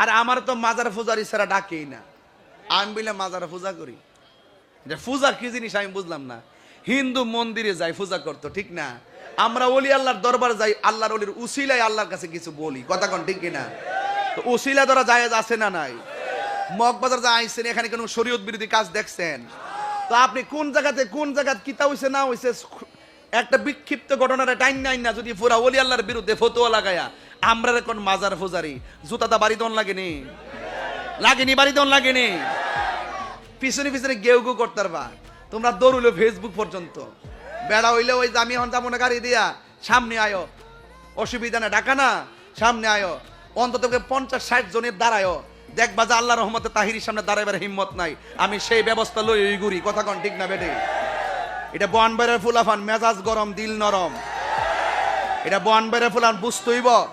আর আমার তো মাজার পূজারি ছাড়া ডাকেই না। আমি বলে মাজার পূজা করি। যে পূজা কি জিনিস আমি বুঝলাম না। হিন্দু মন্দিরে যাই পূজা করতো, ঠিক না? আমরা অলি আল্লাহর দরবার যাই, আল্লাহর অলির উসিলায় আল্লাহর কাছে কিছু বলি। কথা কন, ঠিক কিনা? তো উসিলা দ্বারা জায়েজ আছে না নাই? মগবাজার যা আইসেন এখানে কোনো শরীয়ত বিরোধী কাজ দেখছেন? তো আপনি কোন জায়গাতে কোন জায়গাতে কিতা হইছে, না হইছে, একটা বিক্ষিপ্ত ঘটনার টাইম নাই না, যদি পুরা অলি আল্লাহর বিরুদ্ধে ফতোয়া লাগায়া আমরা এখন মাজার ফুজারি জুতাটা বাড়ি দন লাগেনি। লাগেনি, বাড়ি দন লাগেনি। পিছনে পিছনে গেউ গেউ করতে পারবা। তোমরা দৌড়ুলো ফেসবুক পর্যন্ত। বেড়া হইলে ওই আমি এখন যাব না গাড়ি দিয়া। সামনে আয়ো। অসুবিধা না, ডাকা না। সামনে আয়ো। অন্তত পঞ্চাশ, ষাট জনের দাঁড়ায়ও দেখবা যে আল্লাহ রহমতে তাহিরির সামনে দাঁড়াইবার হিম্মত নাই। আমি সেই ব্যবস্থা লই ওই গুড়ি। কথা কন ঠিক না বেটে? এটা বনবাইরের ফুলাফান, মেজাজ গরম, দিল নরম। এটা বনবাইরের ফুলান বুঝতেইব?